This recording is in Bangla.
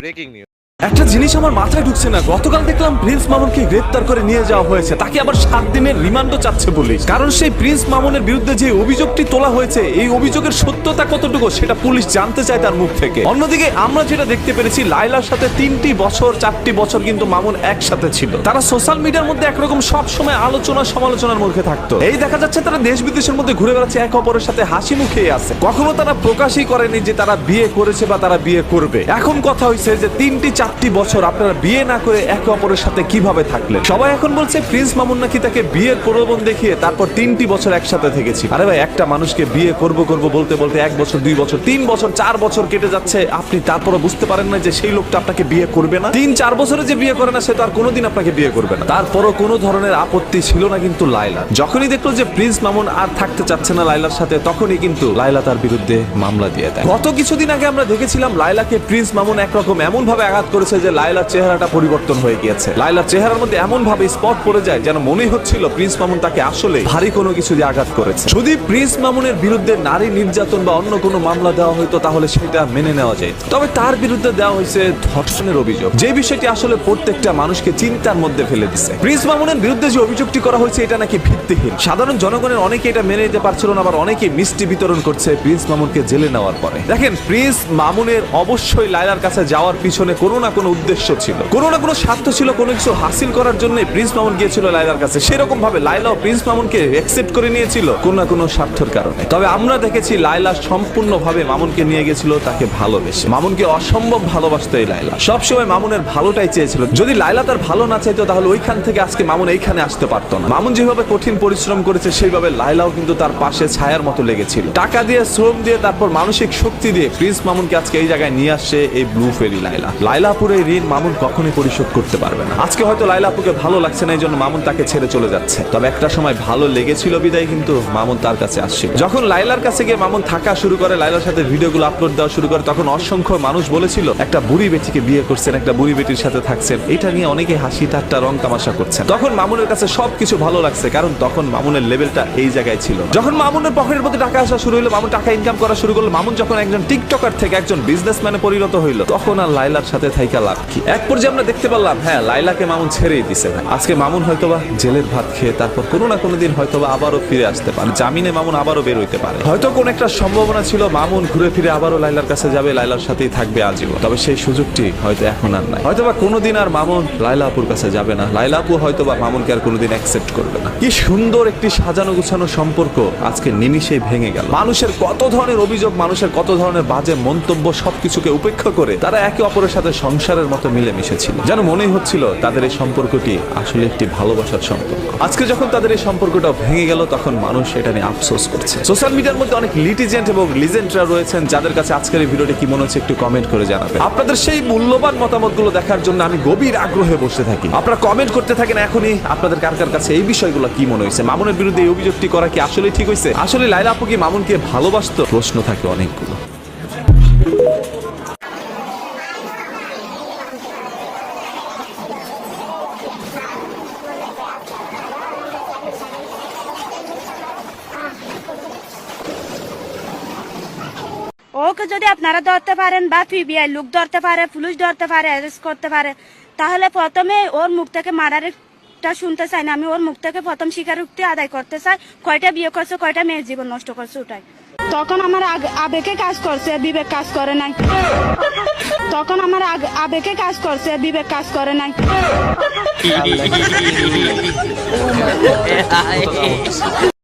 ब्रेकिंग न्यूज़ একটা জিনিস আমার মাথায় ঢুকছে না। গতকাল দেখলাম প্রিন্স মামুনকে গ্রেপ্তার করে নিয়ে যাওয়া হয়েছে। তাকে আবার সাত দিনের রিমান্ডও চাচ্ছে পুলিশ। কারণ সেই প্রিন্স মামুনের বিরুদ্ধে যে অভিযোগটি তোলা হয়েছে, এই অভিযোগের সত্যতা কতটুকু সেটা পুলিশ জানতে চায় তার মুখ থেকে। অন্যদিকে আমরা যেটা দেখতে পেরেছি লাইলার সাথে তিনটি বছর, চারটি বছর কিন্তু মামুন একসাথে ছিল। তারা সোশ্যাল মিডিয়ার মধ্যে একরকম সব সময় আলোচনা সমালোচনার মধ্যে থাকতো। এই দেখা যাচ্ছে তারা দেশ বিদেশের মধ্যে ঘুরে বেড়াচ্ছে, এক অপরের সাথে হাসি মুখে আছে। কখনো তারা প্রকাশই করেনি যে তারা বিয়ে করেছে বা তারা বিয়ে করবে। এখন কথা হয়েছে যে তিনটি চারটি বছর আপনারা বিয়ে না করে একে অপরের সাথে কীভাবে থাকলেন? সবাই এখন বলছে, প্রিন্স মামুন নাকি তাকে বিয়ের প্রলোভন দেখিয়ে তারপর তিনটি বছর একসাথে থেকেছি। আরে ভাই, একটা মানুষকে বিয়ে করব করব বলতে বলতে এক বছর, দুই বছর, তিন বছর, চার বছর কেটে যাচ্ছে। আপনি তারপরে বুঝতে পারেন না যে সেই লোকটা আপনাকে বিয়ে করবে না। তিন, চার বছরে যে বিয়ে করে না, সে তো আর কোনোদিন আপনাকে বিয়ে করবে না। তারপরও কোনো ধরনের আপত্তি ছিল না কিন্তু লাইলা যখনই দেখল যে প্রিন্স মামুন আর থাকতে চাচ্ছে না লাইলার সাথে, তখনই কিন্তু লাইলা তার বিরুদ্ধে মামলা দিয়ে দেয়। গত কিছুদিন আগে আমরা দেখেছিলাম লাইলাকে প্রিন্স মামুন একরকম এমন ভাবে আঘাত করেছে যে লাইলার চেহারাটা পরিবর্তন হয়ে গিয়েছে। লাইলার চেহারার মধ্যে এমন ভাবে স্পট পড়ে যায় যেন মনেই হচ্ছিল প্রিন্স মামুন তাকে আসলে ভারী কোনো কিছু দিয়ে আঘাত করেছে। যদি প্রিন্স মামুনের বিরুদ্ধে নারী নির্যাতন বা অন্য কোনো মামলা দেওয়া হতো তাহলে সেটা মেনে নেওয়া যায় তবে তার বিরুদ্ধে দেওয়া হয়েছে ধর্ষণের অভিযোগ। যে বিষয়টি আসলে প্রত্যেকটা মানুষকে চিন্তার মধ্যে ফেলে দিছে। প্রিন্স মামুনের বিরুদ্ধে যে অভিযোগটি করা হয়েছে এটা নাকি ভিত্তিহীন। সাধারণ জনগণের অনেকে এটা মেনে নিতে পারছিল না, আবার অনেকে মিষ্টি বিতরণ করছে প্রিন্স মামুনকে জেলে নেওয়ার পরে। দেখেন, প্রিন্স মামুনের অবশ্যই লাইলার কাছে যাওয়ার পিছনে কোনো কোনো উদ্দেশ্য ছিল? কোনো না কোনো স্বার্থ ছিল, কোনো কিছু হাসিল করার জন্য প্রিন্স মামুন গিয়েছিল লাইলার কাছে। সেরকম ভাবে লাইলা ও প্রিন্স মামুনকে অ্যাকসেপ্ট করে নিয়েছিল কোনো না কোনো স্বার্থের কারণে। তবে আমরা দেখেছি লাইলা সম্পূর্ণভাবে মামুনকে নিয়ে গেছিল তাকে ভালোবেসে। মামুনকে অসম্ভব ভালোবাসতো এই লাইলা সবসময় মামুনের ভালোটাই চেয়েছিল। যদি লাইলা তার ভালো না চাইতো, তাহলে ওইখান থেকে আজকে মামুন এইখানে আসতে পারতো না। মামুন যেভাবে কঠিন পরিশ্রম করেছে, সেইভাবে লাইলাও কিন্তু তার পাশে ছায়ার মতো লেগেছিল। টাকা দিয়ে, শ্রম দিয়ে, তারপর মানসিক শক্তি দিয়ে প্রিন্স মামুনকে আজকে এই জায়গায় নিয়ে আসছে এই ব্লু ফেরি লাইলা লাইলা লাইলাপুর ঋণ মামুন কখনোই পরিশোধ করতে পারবে না। আজকে হয়তো লাইলাপুকে ভালো লাগছে না এই জন্য মামুন তাকে ছেড়ে চলে যাচ্ছে। তবে একটা সময় ভালো লেগেছিল বিদায়, কিন্তু মামুন তার কাছে আসছিল। যখন লাইলার কাছে গিয়ে মামুন থাকা শুরু করে, লাইলার সাথে ভিডিওগুলো আপলোড দেওয়া শুরু করে, তখন অসংখ্য মানুষ বলেছিল, একটা বুড়ি বেটিকে বিয়ে করছেন, একটা বুড়ি বেটির সাথে থাকছেন। এটা নিয়ে অনেকে হাসি, ঠাট্টা, রং তামাশা করছেন। তখন মামুনের কাছে সবকিছু ভালো লাগছে, কারণ তখন মামুনের লেভেলটা এই জায়গায় ছিল যখন মামুনের পকেটের মধ্যে টাকা আসা শুরু হলো মামুন টাকা ইনকাম করা শুরু করল, মামুন যখন একজন টিকটকার থেকে একজন বিজনেসম্যানে পরিণত হইল, তখন আর লাইলার সাথে থাইকা লাভ কি? এক পর্যায়ে আমরা দেখতে পারলাম হ্যাঁ লাইলাকে মামুন ছেড়েই দিছে ভাই। আজকে মামুন হয়তোবা জেলের ভাত খেয়ে তারপর কোনো না কোনো দিন হয়তোবা আবারও ফিরে আসতে পারে। জামিনে মামুন আবারও বের হইতে পারে। হয়তো কোন একটা সম্ভাবনা ছিল, মামুন ঘুরে ফিরে আবারও লাইলার কাছে যাবে, লাইলার সাথেই থাকবে আজীবন। তবে সেই সুযোগটি হয়তো এখন আর নাই। হয়তোবা কোনোদিন আর মামুন লাইলাপুর কাছে যাবে না। লাইলাপু হয়তোবা মামুনকে আর কোনোদিন অ্যাকসেপ্ট করবে না। কি সুন্দর একটি সাজানো গুছানো সম্পর্ক আজকে নিমিশেই ভেঙে গেল। মানুষের কত ধরনের অভিযোগ, মানুষের কত ধরনের বাজে মন্তব্য সবকিছুকে উপেক্ষা করে তারা একে অপরের সাথে সংসারের মতো মিলে মিশেছিল যেন মনেই হচ্ছিল তাদের এই সম্পর্কটি আসলে একটি ভালোবাসার সম্পর্ক। আজকে যখন তাদের এই সম্পর্কটা ভেঙে গেল, তখন মানুষ এটা নিয়ে আফসোস করছে। সোশ্যাল মিডিয়ার মধ্যে অনেক লিটিজেন্ট এবং লিজেন্ডরা রয়েছেন, যাদের কাছে আজকের এই ভিডিওটি কি মনে হচ্ছে একটু কমেন্ট করে জানাবেন। আপনাদের সেই মূল্যবান মতামতগুলো দেখার জন্য আমি গভীর আগ্রহে বসে থাকি। আপনারা কমেন্ট করতে থাকেন এখনই, আপনাদের কার কার কাছে এই বিষয়গুলো কি মনে হয়েছে? মামুনের বিরুদ্ধে এই অভিযোগটি করা কি আসলে ঠিক হয়েছে? আসলে লাইলা আপু কি মামুনকে ভালোবাসতো? প্রশ্ন থাকে অনেকগুলো। ওকে যদি আপনারা ধরতে পারেন বা পিবিআই লোক ধরতে পারে পুলিশ ধরতে পারে অ্যারেস্ট করতে পারে তাহলে প্রথমে ওর মুখ থেকে মার্ডারটা শুনতে চাই না। আমি ওর মুখ থেকে প্রথম স্বীকারোক্তি আদায় করতে চাই কয়টা বিয়ে করছে কয়টা মেয়ের জীবন নষ্ট করছে ওটাই। তখন আমার আগ- আবেগে কাজ করছে বিবেক কাজ করে নাই। তখন আমার আগ- আবেগে কাজ করছে বিবেক কাজ করে নাই।